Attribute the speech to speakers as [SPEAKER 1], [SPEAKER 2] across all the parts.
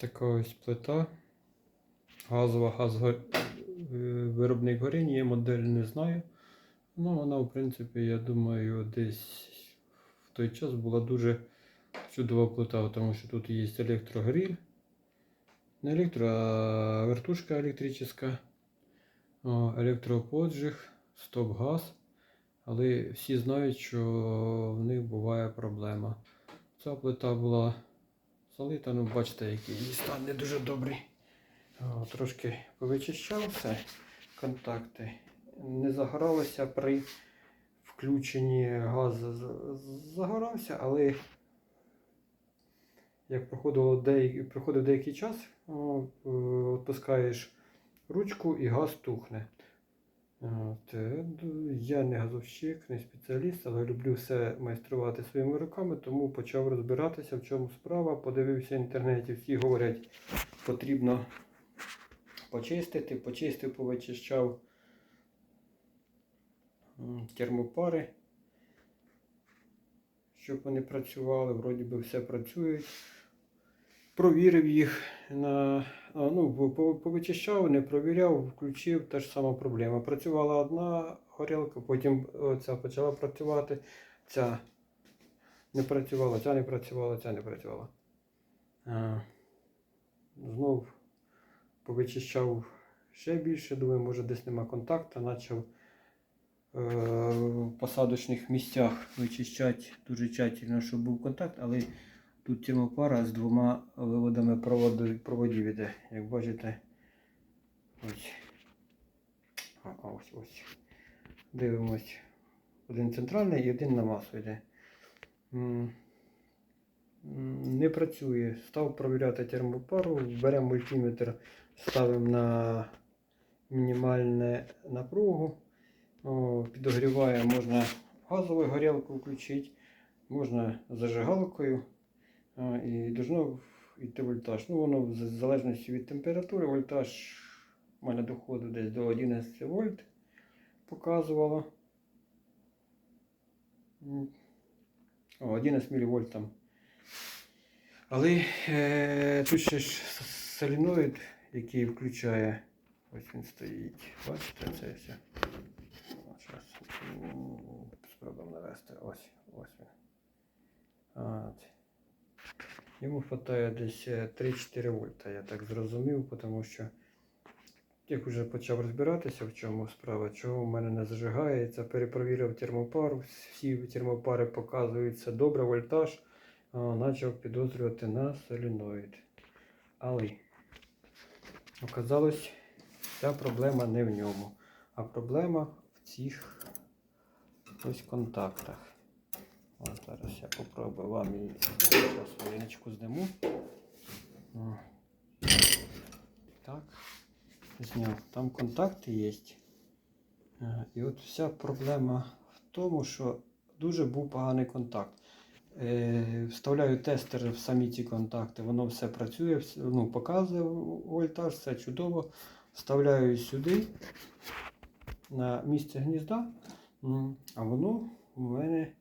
[SPEAKER 1] така ось плита. Газова, газова е, виробник горіння, я модель не знаю. Ну, вона, в принципі, я думаю, десь в той час була дуже чудова плита, тому що тут є електрогріль. Не електро, а вертушка електрична, електроподжиг, стоп-газ. Але всі знають, що в них буває проблема. Ця плита була залита, ну бачите, який її стан не дуже добрий. О, трошки повичищав все, контакти. Не загоралося при включенні газ з- з- загорався, але як проходило деякий, проходив деякий час, відпускаєш ручку і газ тухне. От, е, я не газовщик, не спеціаліст, але люблю все майструвати своїми руками, тому почав розбиратися, в чому справа. Подивився в інтернеті, всі говорять, потрібно почистити, почистив, повичищав термопари, щоб вони працювали, вроді би все працюють. Провірив їх на ну, по- по- повичищав, не провіряв, включив, та ж сама проблема. Працювала одна горілка, потім ця почала працювати, ця не працювала, ця не працювала, ця не працювала. А, знов повичищав ще більше, думаю, може десь нема контакту, почав е, в посадочних місцях вичищати дуже тщательно, щоб був контакт, але Тут термопара з двома виводами проводу, проводів іде. Як бачите, ось. А, ось ось. Дивимось. Один центральний і один на масу йде. Не працює. Став провіряти термопару, беремо мультиметр, ставимо на мінімальну напругу. О, підогріває, можна газову горілку включити, можна зажигалкою. І должно йти вольтаж. Ну, воно в залежності від температури, вольтаж у мене доходить десь до 11 вольт показувало. О, 11 мВ там. Але е, тут ще ж соліноїд, який включає. Ось він стоїть. Бачите, це все. Зараз спробуємо навести. Ось, ось він. От. Йому вистачає десь е, 3-4 вольта, я так зрозумів, тому що як вже почав розбиратися, в чому справа, чого в мене не зажигається, перепровірив термопару, всі термопари показуються добре, вольтаж, почав підозрювати на соліноїд. Але оказалось, ця проблема не в ньому, а проблема в цих ось контактах. От зараз я попробую вам її хвилиночку зніму. О. Так, зняв. Там контакти є. Е, І от вся проблема в тому, що дуже був поганий контакт. Е, Вставляю тестер в самі ці контакти, воно все працює, ну, показує вольтаж, все чудово. Вставляю сюди на місце гнізда, а воно у мене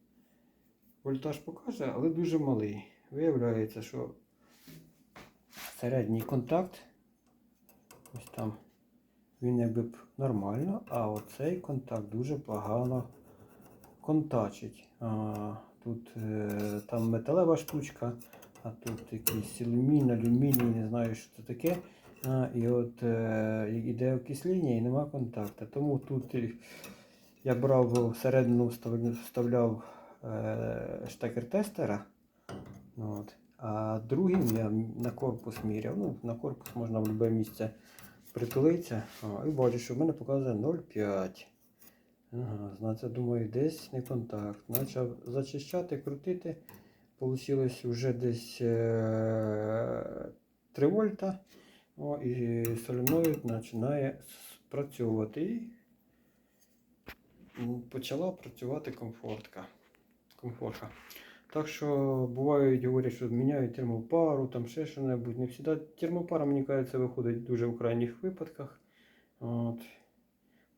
[SPEAKER 1] вольтаж покаже, але дуже малий. Виявляється, що середній контакт, ось там, він якби нормально, а оцей контакт дуже погано контачить. А, тут е, там металева штучка, а тут якийсь алюмін, алюміній, не знаю, що це таке. А, і от е, іде окислення і нема контакту. Тому тут я брав всередину встав- вставляв е, штекер тестера. От. А другим я на корпус міряв. Ну, на корпус можна в будь-яке місце притулитися. О, і бачу, що в мене показує 0,5. Ага, значить, думаю, десь не контакт. Почав зачищати, крутити. Получилось вже десь е, 3 вольта. О, і соленоїд починає спрацьовувати. І почала працювати комфортка. Комфортка. Так що бувають, говорять, що міняють термопару, там ще що-небудь. Не завжди термопара, мені кажеться, виходить дуже в крайніх випадках. От.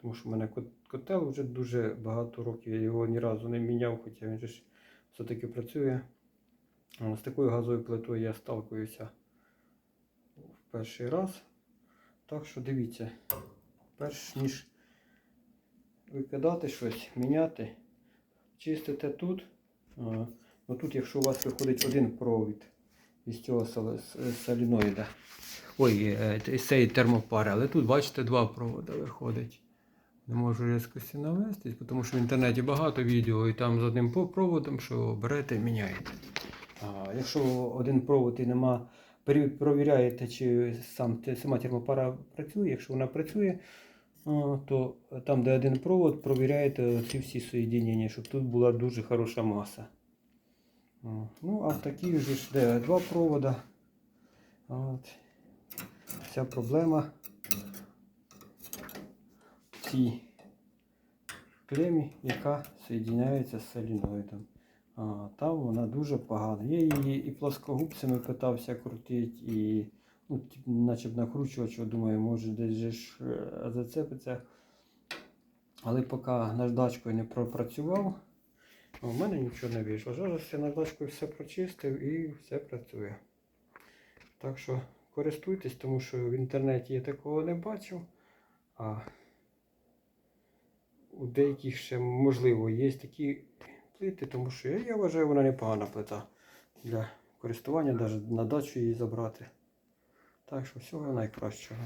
[SPEAKER 1] Тому що в мене котел вже дуже багато років, я його ні разу не міняв, хоча він же ж все-таки працює. З такою газовою плитою я сталкуюся в перший раз. Так що дивіться, перш ніж викидати щось, міняти, чистите тут. Тут, якщо у вас виходить один провід із цього сол- соліноїда, ой, е, з цієї термопари, але тут, бачите, два проводи виходить. Не можу різкості навестись, тому що в інтернеті багато відео і там з одним проводом, що берете і міняєте. А якщо один провод і нема, пере- провіряєте, чи сам, сама термопара працює, якщо вона працює, то там, де один провод, провіряєте ці всі соєдинення, щоб тут була дуже хороша маса. Ну, а в такій же ж, де два провода. От. Вся проблема в цій клемі, яка соєдиняється з соліноїдом. А, там вона дуже погана. Я її і плоскогубцями питався крутити, і ну, наче б накручувати, що думаю, може десь ж е, зацепиться. Але поки наждачкою не пропрацював, у мене нічого не вийшло. Зараз я наждачкою все прочистив і все працює. Так що користуйтесь, тому що в інтернеті я такого не бачив. А у деяких ще можливо є такі плити, тому що я, я вважаю, вона непогана плита для користування, навіть на дачу її забрати. Так що всього найкращого.